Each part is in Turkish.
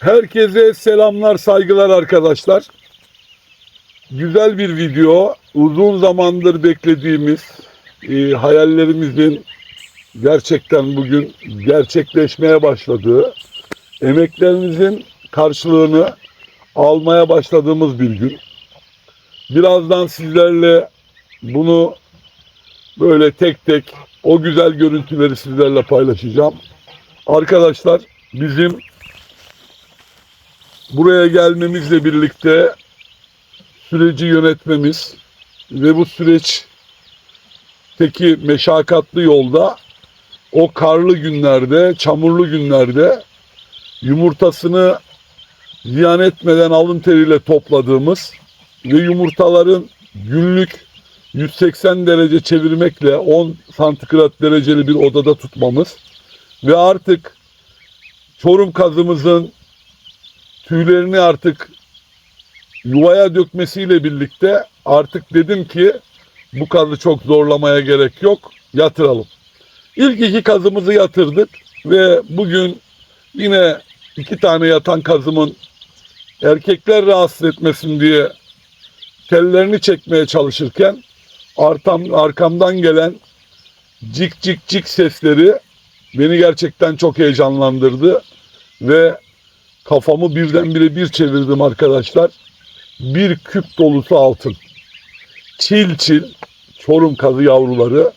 Herkese selamlar, saygılar arkadaşlar. Güzel bir video. Uzun zamandır beklediğimiz e, hayallerimizin gerçekten bugün gerçekleşmeye başladığı, emeklerimizin karşılığını almaya başladığımız bir gün. Birazdan sizlerle bunu böyle tek tek o güzel görüntüleri sizlerle paylaşacağım. Arkadaşlar bizim buraya gelmemizle birlikte süreci yönetmemiz ve bu süreçteki meşakkatli yolda o karlı günlerde, çamurlu günlerde yumurtasını ziyan etmeden alın teriyle topladığımız ve yumurtaların günlük 180 derece çevirmekle 10 santigrat dereceli bir odada tutmamız ve artık Çorum kazımızın tüylerini artık yuvaya dökmesiyle birlikte artık dedim ki bu kazı çok zorlamaya gerek yok yatıralım. İlk iki kazımızı yatırdık ve bugün yine iki tane yatan kazımın erkekler rahatsız etmesin diye tellerini çekmeye çalışırken artam, arkamdan gelen cik cik cik sesleri beni gerçekten çok heyecanlandırdı ve kafamı birdenbire bir çevirdim arkadaşlar. Bir küp dolusu altın. Çil çil çorum kazı yavruları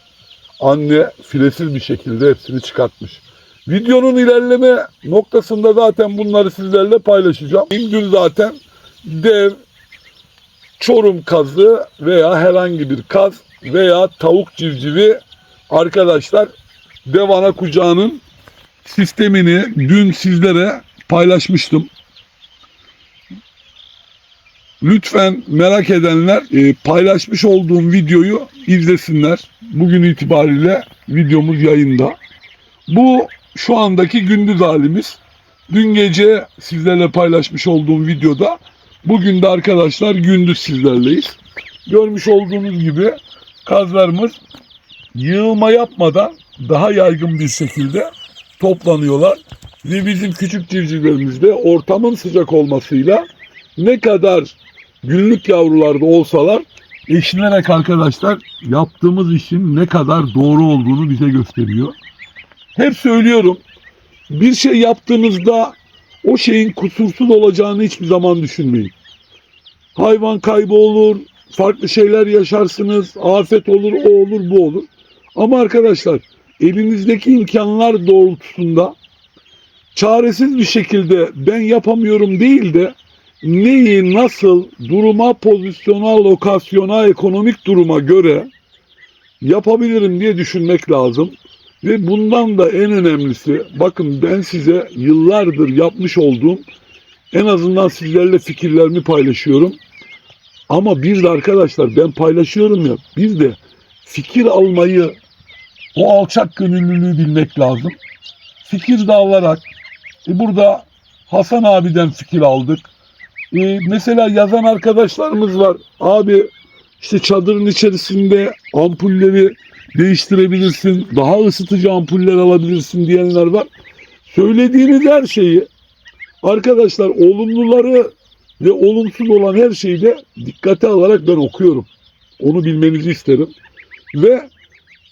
anne filesiz bir şekilde hepsini çıkartmış. Videonun ilerleme noktasında zaten bunları sizlerle paylaşacağım. Dün zaten dev çorum kazı veya herhangi bir kaz veya tavuk civcivi arkadaşlar Devana kucağının sistemini dün sizlere paylaşmıştım. Lütfen merak edenler e, paylaşmış olduğum videoyu izlesinler. Bugün itibariyle videomuz yayında. Bu şu andaki gündüz halimiz. Dün gece sizlerle paylaşmış olduğum videoda bugün de arkadaşlar gündüz sizlerleyiz. Görmüş olduğunuz gibi kazlarımız yığılma yapmadan daha yaygın bir şekilde toplanıyorlar. Ve bizim küçük civcivlerimizde ortamın sıcak olmasıyla ne kadar günlük yavrularda olsalar eşlenerek arkadaşlar yaptığımız işin ne kadar doğru olduğunu bize gösteriyor. Hep söylüyorum bir şey yaptığınızda o şeyin kusursuz olacağını hiçbir zaman düşünmeyin. Hayvan kaybı olur, farklı şeyler yaşarsınız, afet olur, o olur, bu olur. Ama arkadaşlar elinizdeki imkanlar doğrultusunda çaresiz bir şekilde ben yapamıyorum değil de neyi nasıl duruma, pozisyona, lokasyona, ekonomik duruma göre yapabilirim diye düşünmek lazım. Ve bundan da en önemlisi bakın ben size yıllardır yapmış olduğum en azından sizlerle fikirlerimi paylaşıyorum. Ama bir de arkadaşlar ben paylaşıyorum ya bir de fikir almayı o alçak gönüllülüğü bilmek lazım. Fikir de alarak e burada Hasan abiden fikir aldık. E, mesela yazan arkadaşlarımız var. Abi işte çadırın içerisinde ampulleri değiştirebilirsin. Daha ısıtıcı ampuller alabilirsin diyenler var. Söylediğiniz her şeyi arkadaşlar olumluları ve olumsuz olan her şeyi de dikkate alarak ben okuyorum. Onu bilmenizi isterim. Ve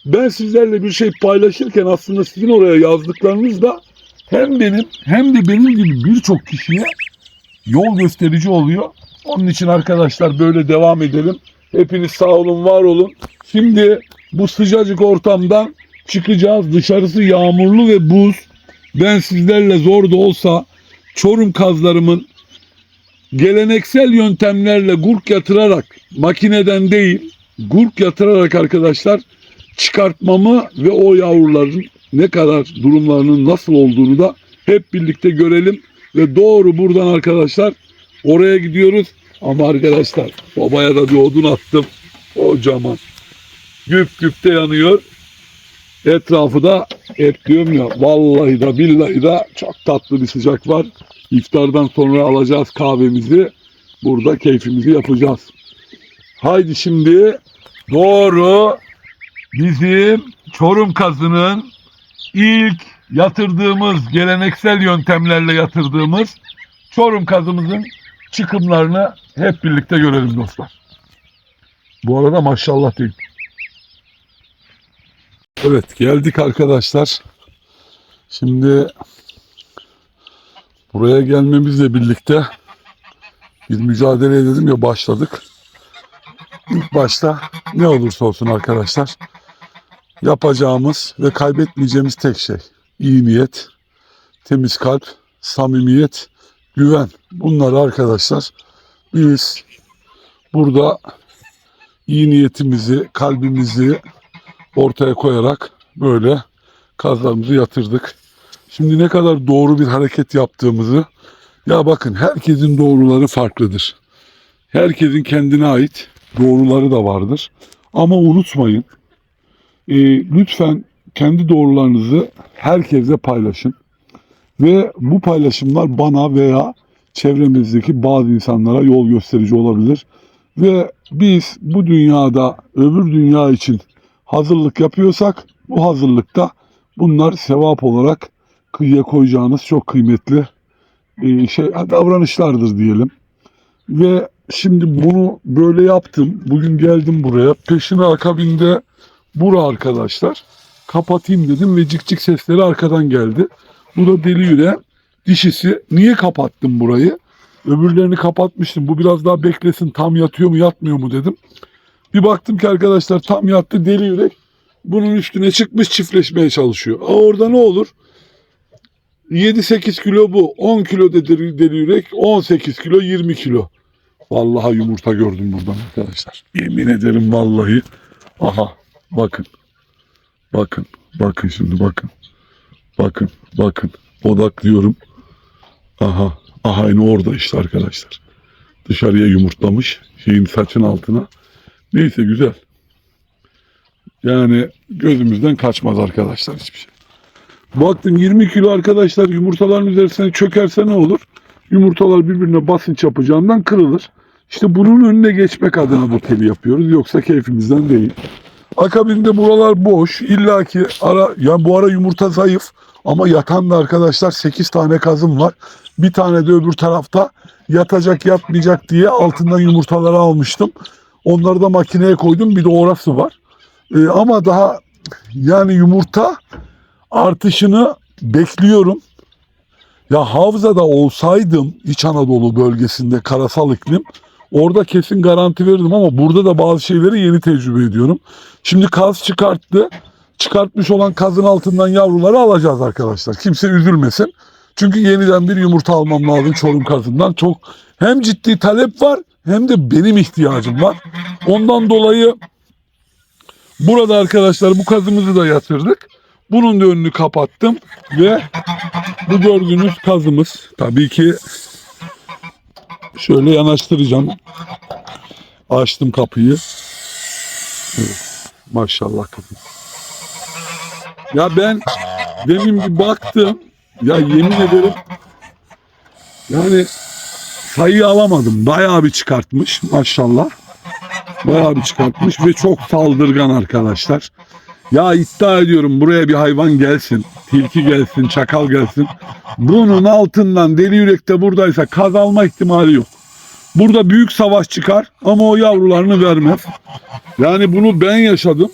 ben sizlerle bir şey paylaşırken aslında sizin oraya yazdıklarınız da hem benim hem de benim gibi birçok kişiye yol gösterici oluyor. Onun için arkadaşlar böyle devam edelim. Hepiniz sağ olun, var olun. Şimdi bu sıcacık ortamdan çıkacağız. Dışarısı yağmurlu ve buz. Ben sizlerle zor da olsa Çorum kazlarımın geleneksel yöntemlerle gurk yatırarak makineden değil gurk yatırarak arkadaşlar çıkartmamı ve o yavruların ne kadar durumlarının nasıl olduğunu da hep birlikte görelim. Ve doğru buradan arkadaşlar oraya gidiyoruz. Ama arkadaşlar babaya da bir odun attım. Kocaman. Güp güp de yanıyor. Etrafı da et diyorum ya vallahi da billahi da çok tatlı bir sıcak var. İftardan sonra alacağız kahvemizi. Burada keyfimizi yapacağız. Haydi şimdi doğru bizim Çorum kazının ilk yatırdığımız geleneksel yöntemlerle yatırdığımız Çorum kazımızın çıkımlarını hep birlikte görelim dostlar. Bu arada maşallah değil. Evet geldik arkadaşlar. Şimdi buraya gelmemizle birlikte bir mücadele edelim ya başladık. İlk başta ne olursa olsun arkadaşlar yapacağımız ve kaybetmeyeceğimiz tek şey iyi niyet, temiz kalp, samimiyet, güven. Bunları arkadaşlar biz burada iyi niyetimizi, kalbimizi ortaya koyarak böyle kazlarımızı yatırdık. Şimdi ne kadar doğru bir hareket yaptığımızı ya bakın herkesin doğruları farklıdır. Herkesin kendine ait doğruları da vardır. Ama unutmayın e, lütfen kendi doğrularınızı herkese paylaşın. Ve bu paylaşımlar bana veya çevremizdeki bazı insanlara yol gösterici olabilir. Ve biz bu dünyada öbür dünya için hazırlık yapıyorsak bu hazırlıkta bunlar sevap olarak kıyıya koyacağınız çok kıymetli e, şey davranışlardır diyelim. Ve şimdi bunu böyle yaptım. Bugün geldim buraya. Peşine akabinde bura arkadaşlar. Kapatayım dedim ve cik cik sesleri arkadan geldi. Bu da deli yüreğin dişisi. Niye kapattım burayı? Öbürlerini kapatmıştım. Bu biraz daha beklesin tam yatıyor mu yatmıyor mu dedim. Bir baktım ki arkadaşlar tam yattı deli yürek. Bunun üstüne çıkmış çiftleşmeye çalışıyor. Aa, orada ne olur? 7-8 kilo bu. 10 kilo da deli, deli yürek. 18 kilo 20 kilo. Vallahi yumurta gördüm buradan arkadaşlar. Yemin ederim vallahi. Aha bakın. Bakın. Bakın şimdi bakın. Bakın. Bakın. Odaklıyorum. Aha. Aha aynı orada işte arkadaşlar. Dışarıya yumurtlamış. Şeyin saçın altına. Neyse güzel. Yani gözümüzden kaçmaz arkadaşlar hiçbir şey. Baktım 20 kilo arkadaşlar yumurtaların üzerine çökerse ne olur? Yumurtalar birbirine basınç yapacağından kırılır. İşte bunun önüne geçmek adına bu teli yapıyoruz. Yoksa keyfimizden değil. Akabinde buralar boş. İlla ki ara, yani bu ara yumurta zayıf. Ama yatan da arkadaşlar 8 tane kazım var. Bir tane de öbür tarafta yatacak yatmayacak diye altından yumurtaları almıştım. Onları da makineye koydum. Bir de orası var. Ee, ama daha yani yumurta artışını bekliyorum. Ya Havza'da olsaydım İç Anadolu bölgesinde karasal iklim orada kesin garanti verirdim ama burada da bazı şeyleri yeni tecrübe ediyorum. Şimdi kaz çıkarttı. Çıkartmış olan kazın altından yavruları alacağız arkadaşlar. Kimse üzülmesin. Çünkü yeniden bir yumurta almam lazım Çorum kazından. Çok hem ciddi talep var hem de benim ihtiyacım var. Ondan dolayı burada arkadaşlar bu kazımızı da yatırdık. Bunun da önünü kapattım ve bu gördüğünüz kazımız tabii ki şöyle yanaştıracağım. Açtım kapıyı. Evet, maşallah kızım. Ya ben demin bir baktım. Ya yemin ederim yani sayıyı alamadım. Bayağı bir çıkartmış maşallah. Bayağı bir çıkartmış ve çok saldırgan arkadaşlar. Ya iddia ediyorum buraya bir hayvan gelsin. Tilki gelsin, çakal gelsin. Bunun altından deli yürekte buradaysa kaz alma ihtimali yok. Burada büyük savaş çıkar ama o yavrularını vermez. Yani bunu ben yaşadım.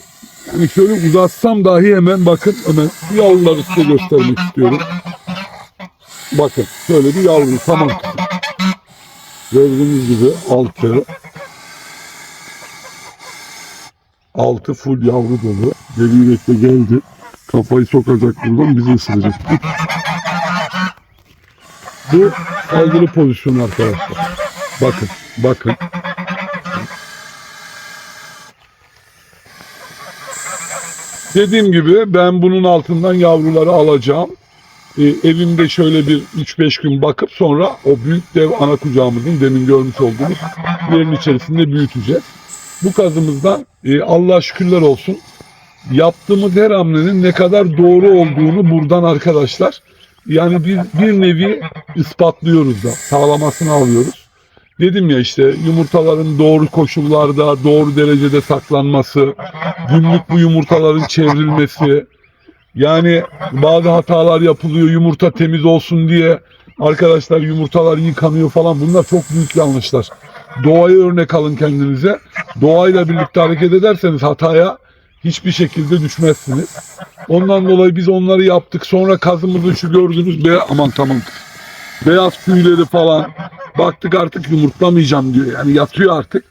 Yani şöyle uzatsam dahi hemen bakın hemen bu yavruları size göstermek istiyorum. Bakın şöyle bir yavru tamam. Gördüğünüz gibi altı altı full yavru dolu. Deli yürekte geldi. Kafayı sokacak buradan bizi ısıracak. Bu saldırı pozisyonu arkadaşlar. Bakın, bakın. Dediğim gibi ben bunun altından yavruları alacağım. Ee, evimde şöyle bir 3-5 gün bakıp sonra o büyük dev ana kucağımızın demin görmüş olduğumuz yerin içerisinde büyüteceğiz. Bu kazımızdan e, Allah'a şükürler olsun yaptığımız her hamlenin ne kadar doğru olduğunu buradan arkadaşlar yani bir, bir nevi ispatlıyoruz da sağlamasını alıyoruz. Dedim ya işte yumurtaların doğru koşullarda, doğru derecede saklanması, günlük bu yumurtaların çevrilmesi, yani bazı hatalar yapılıyor yumurta temiz olsun diye arkadaşlar yumurtalar yıkanıyor falan bunlar çok büyük yanlışlar. Doğaya örnek alın kendinize. Doğayla birlikte hareket ederseniz hataya hiçbir şekilde düşmezsiniz. Ondan dolayı biz onları yaptık. Sonra kazımızı şu gördüğünüz be aman tamam beyaz tüyleri falan baktık artık yumurtlamayacağım diyor. Yani yatıyor artık.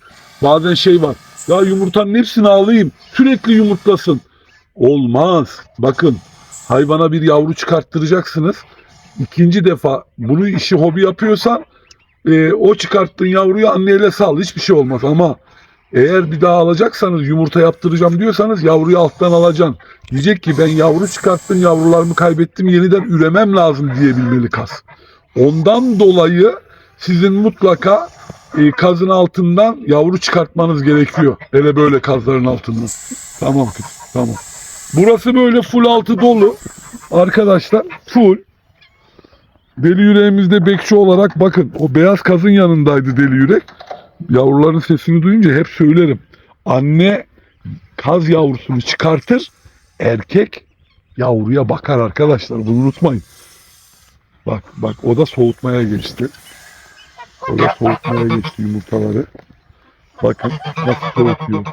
Bazen şey var. Ya yumurtanın hepsini alayım. Sürekli yumurtlasın. Olmaz. Bakın hayvana bir yavru çıkarttıracaksınız. İkinci defa bunu işi hobi yapıyorsan e, o çıkarttığın yavruyu anneyle sal. Hiçbir şey olmaz ama eğer bir daha alacaksanız yumurta yaptıracağım diyorsanız yavruyu alttan alacaksın. Diyecek ki ben yavru çıkarttım yavrularımı kaybettim yeniden üremem lazım diyebilmeli kaz. Ondan dolayı sizin mutlaka e, kazın altından yavru çıkartmanız gerekiyor. Hele böyle kazların altından. Tamam kız tamam. Burası böyle full altı dolu. Arkadaşlar full. Deli yüreğimizde bekçi olarak bakın o beyaz kazın yanındaydı deli yürek. Yavruların sesini duyunca hep söylerim. Anne kaz yavrusunu çıkartır. Erkek yavruya bakar arkadaşlar. Bunu unutmayın. Bak bak o da soğutmaya geçti. O da soğutmaya geçti yumurtaları. Bakın nasıl soğutuyor.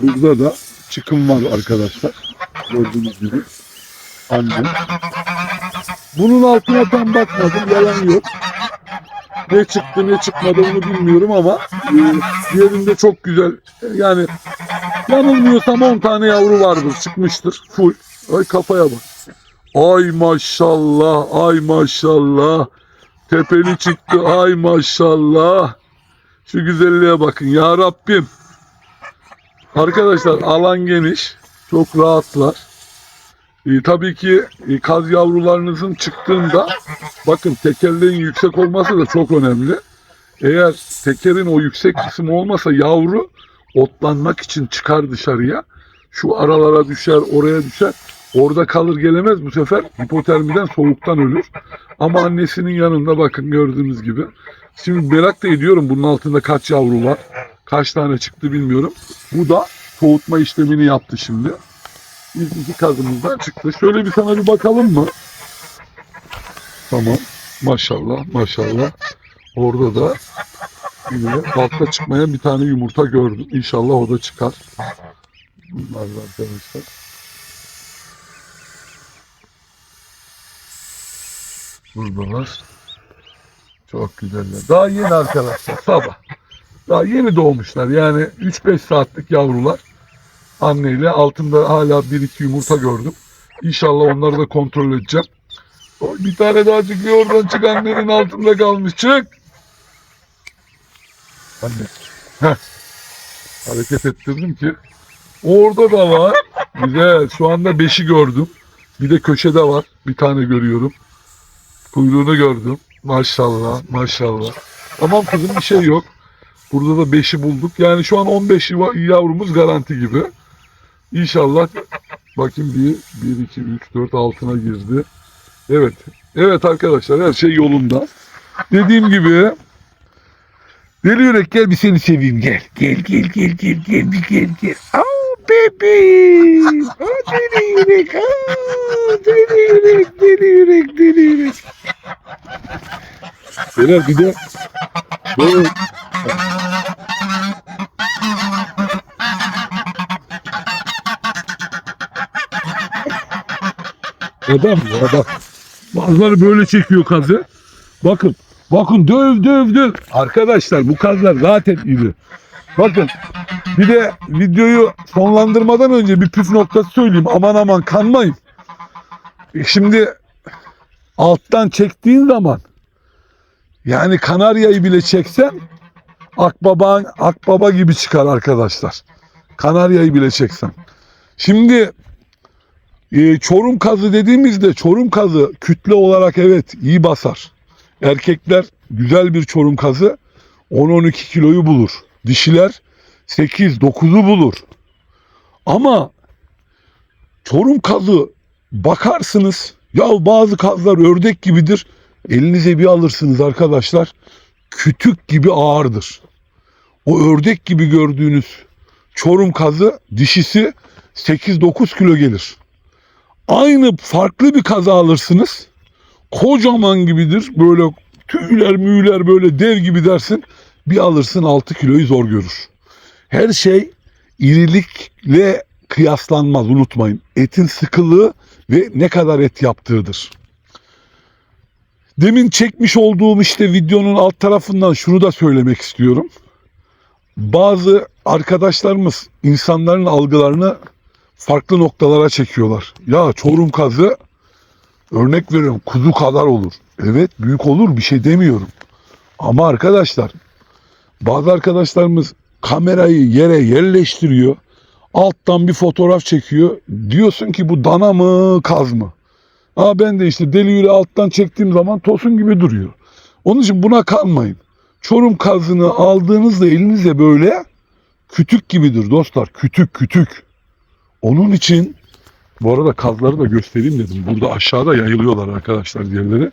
Burada da çıkım var arkadaşlar. Gördüğünüz gibi. Annem. Bunun altına tam bakmadım. Yalan yok. Ne çıktı ne çıkmadı onu bilmiyorum ama e, diğerinde çok güzel. Yani yanılmıyorsam 10 tane yavru vardır. Çıkmıştır. Full. Ay kafaya bak. Ay maşallah. Ay maşallah. Tepeli çıktı. Ay maşallah. Şu güzelliğe bakın. Ya Rabbim. Arkadaşlar alan geniş. Çok rahatlar. E, tabii ki e, kaz yavrularınızın çıktığında bakın tekerleğin yüksek olması da çok önemli. Eğer tekerin o yüksek kısmı olmasa yavru otlanmak için çıkar dışarıya. Şu aralara düşer, oraya düşer. Orada kalır gelemez bu sefer hipotermiden soğuktan ölür. Ama annesinin yanında bakın gördüğünüz gibi. Şimdi merak da ediyorum bunun altında kaç yavru var. Kaç tane çıktı bilmiyorum. Bu da soğutma işlemini yaptı şimdi. Biz iki kazımızdan çıktı. Şöyle bir sana bir bakalım mı? Tamam. Maşallah maşallah. Orada da yine altta çıkmayan bir tane yumurta gördüm. İnşallah o da çıkar. Bunlar da arkadaşlar. Buradalar. Çok güzeller. Daha yeni arkadaşlar. Sabah. Daha yeni doğmuşlar. Yani 3-5 saatlik yavrular. Anneyle altında hala 1-2 yumurta gördüm. İnşallah onları da kontrol edeceğim. Oy, bir tane daha çıkıyor oradan çık annenin altında kalmış. Çık. Anne. Heh. Hareket ettirdim ki. Orada da var. Güzel. Şu anda 5'i gördüm. Bir de köşede var. Bir tane görüyorum. Kuyruğunu gördüm. Maşallah. Maşallah. Tamam kızım bir şey yok. Burada da 5'i bulduk. Yani şu an 15 yav- yavrumuz garanti gibi. İnşallah bakayım 1, 1, 2, 3, 4 altına girdi. Evet. Evet arkadaşlar her şey yolunda. Dediğim gibi Deli yürek gel bir seni seveyim gel. Gel gel gel gel gel bir gel gel. Oh bebeğim. Oh deli yürek. Oh deli yürek deli yürek deli yürek. Beyler bir de böyle Adam ya bak. Bazıları böyle çekiyor kazı. Bakın. Bakın döv döv döv. Arkadaşlar bu kazlar zaten iri. Bakın bir de videoyu sonlandırmadan önce bir püf noktası söyleyeyim. Aman aman kanmayın. E Şimdi alttan çektiğin zaman yani kanaryayı bile çeksen akbaba, akbaba gibi çıkar arkadaşlar. Kanaryayı bile çeksen. Şimdi e, çorum kazı dediğimizde çorum kazı kütle olarak evet iyi basar. Erkekler güzel bir çorum kazı 10-12 kiloyu bulur. Dişiler 8-9'u bulur. Ama çorum kazı bakarsınız ya bazı kazlar ördek gibidir. Elinize bir alırsınız arkadaşlar. Kütük gibi ağırdır. o ördek gibi gördüğünüz çorum kazı dişisi 8-9 kilo gelir. Aynı farklı bir kaza alırsınız. Kocaman gibidir. Böyle tüyler müyler böyle dev gibi dersin. Bir alırsın 6 kiloyu zor görür. Her şey irilikle kıyaslanmaz unutmayın. Etin sıkılığı ve ne kadar et yaptığıdır. Demin çekmiş olduğum işte videonun alt tarafından şunu da söylemek istiyorum. Bazı arkadaşlarımız insanların algılarını farklı noktalara çekiyorlar. Ya çorum kazı örnek veriyorum kuzu kadar olur. Evet büyük olur bir şey demiyorum. Ama arkadaşlar bazı arkadaşlarımız kamerayı yere yerleştiriyor. Alttan bir fotoğraf çekiyor. Diyorsun ki bu dana mı kaz mı? Aa ben de işte deliyle alttan çektiğim zaman tosun gibi duruyor. Onun için buna kanmayın. Çorum kazını aldığınızda elinizde böyle kütük gibidir dostlar. Kütük kütük. Onun için bu arada kazları da göstereyim dedim. Burada aşağıda yayılıyorlar arkadaşlar diğerleri.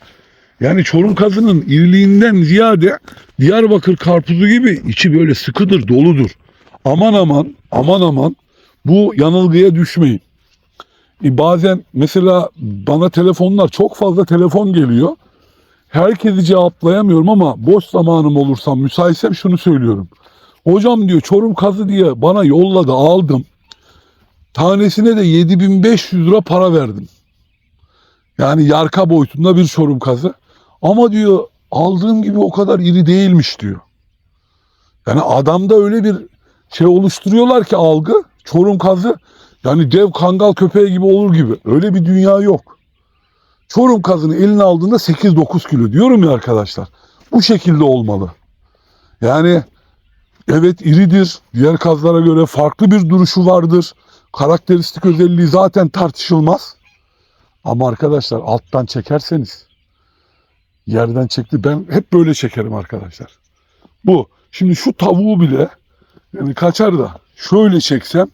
Yani Çorum kazının iriliğinden ziyade Diyarbakır karpuzu gibi içi böyle sıkıdır, doludur. Aman aman, aman aman bu yanılgıya düşmeyin. E bazen mesela bana telefonlar çok fazla telefon geliyor. Herkesi cevaplayamıyorum ama boş zamanım olursa müsaitsem şunu söylüyorum. Hocam diyor Çorum kazı diye bana yolladı aldım. Tanesine de 7500 lira para verdim. Yani yarka boyutunda bir Çorum kazı. Ama diyor aldığım gibi o kadar iri değilmiş diyor. Yani adamda öyle bir şey oluşturuyorlar ki algı Çorum kazı yani dev kangal köpeği gibi olur gibi. Öyle bir dünya yok. Çorum kazını eline aldığında 8-9 kilo diyorum ya arkadaşlar. Bu şekilde olmalı. Yani evet iridir. Diğer kazlara göre farklı bir duruşu vardır. Karakteristik özelliği zaten tartışılmaz. Ama arkadaşlar alttan çekerseniz yerden çekti. Ben hep böyle çekerim arkadaşlar. Bu. Şimdi şu tavuğu bile yani kaçar da şöyle çeksem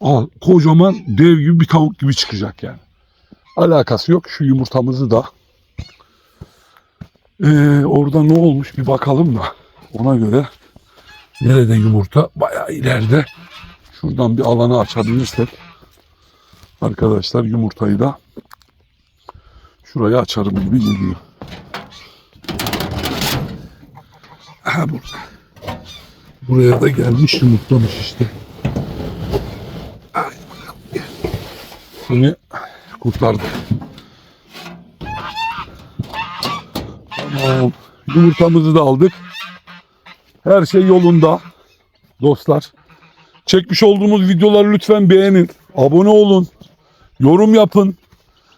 Aa, kocaman dev gibi bir tavuk gibi çıkacak yani. Alakası yok. Şu yumurtamızı da ee, orada ne olmuş bir bakalım da ona göre nerede yumurta bayağı ileride şuradan bir alanı açabilirsek arkadaşlar yumurtayı da şuraya açarım gibi geliyor. Ha burada. Buraya da gelmiş yumurtlamış işte. Seni kurtardı. Tamam. Yumurtamızı da aldık. Her şey yolunda. Dostlar. Çekmiş olduğumuz videoları lütfen beğenin. Abone olun. Yorum yapın.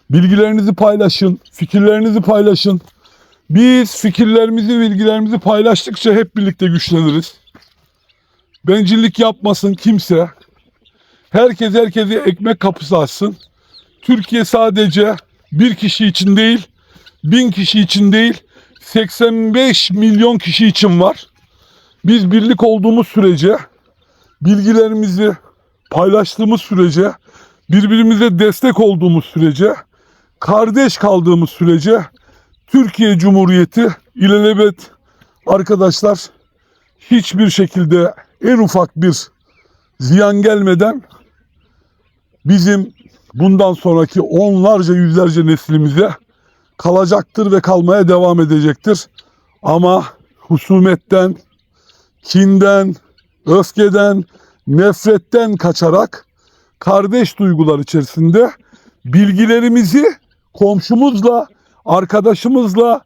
Bilgilerinizi paylaşın. Fikirlerinizi paylaşın. Biz fikirlerimizi, bilgilerimizi paylaştıkça hep birlikte güçleniriz. Bencillik yapmasın kimse. Herkes herkese ekmek kapısı açsın. Türkiye sadece bir kişi için değil, bin kişi için değil, 85 milyon kişi için var. Biz birlik olduğumuz sürece, bilgilerimizi paylaştığımız sürece, birbirimize destek olduğumuz sürece, kardeş kaldığımız sürece Türkiye Cumhuriyeti ilelebet arkadaşlar hiçbir şekilde en ufak bir ziyan gelmeden bizim bundan sonraki onlarca yüzlerce neslimize kalacaktır ve kalmaya devam edecektir. Ama husumetten, kinden, öfkeden, nefretten kaçarak kardeş duygular içerisinde bilgilerimizi komşumuzla, arkadaşımızla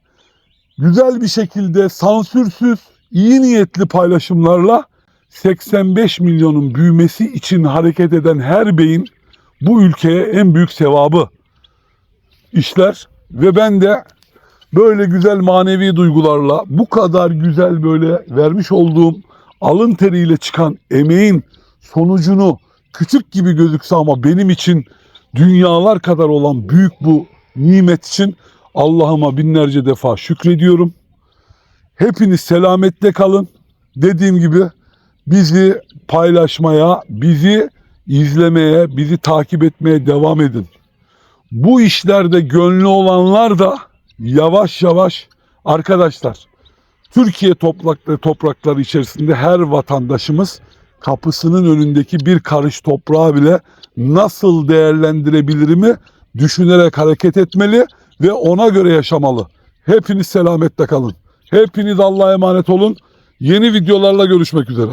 güzel bir şekilde sansürsüz, iyi niyetli paylaşımlarla 85 milyonun büyümesi için hareket eden her beyin bu ülkeye en büyük sevabı işler ve ben de böyle güzel manevi duygularla bu kadar güzel böyle vermiş olduğum alın teriyle çıkan emeğin sonucunu küçük gibi gözükse ama benim için dünyalar kadar olan büyük bu nimet için Allah'ıma binlerce defa şükrediyorum. Hepiniz selametle kalın. Dediğim gibi bizi paylaşmaya, bizi izlemeye, bizi takip etmeye devam edin. Bu işlerde gönlü olanlar da yavaş yavaş arkadaşlar Türkiye toprakları, toprakları içerisinde her vatandaşımız kapısının önündeki bir karış toprağı bile nasıl değerlendirebilirimi düşünerek hareket etmeli ve ona göre yaşamalı. Hepiniz selametle kalın. Hepiniz Allah'a emanet olun. Yeni videolarla görüşmek üzere.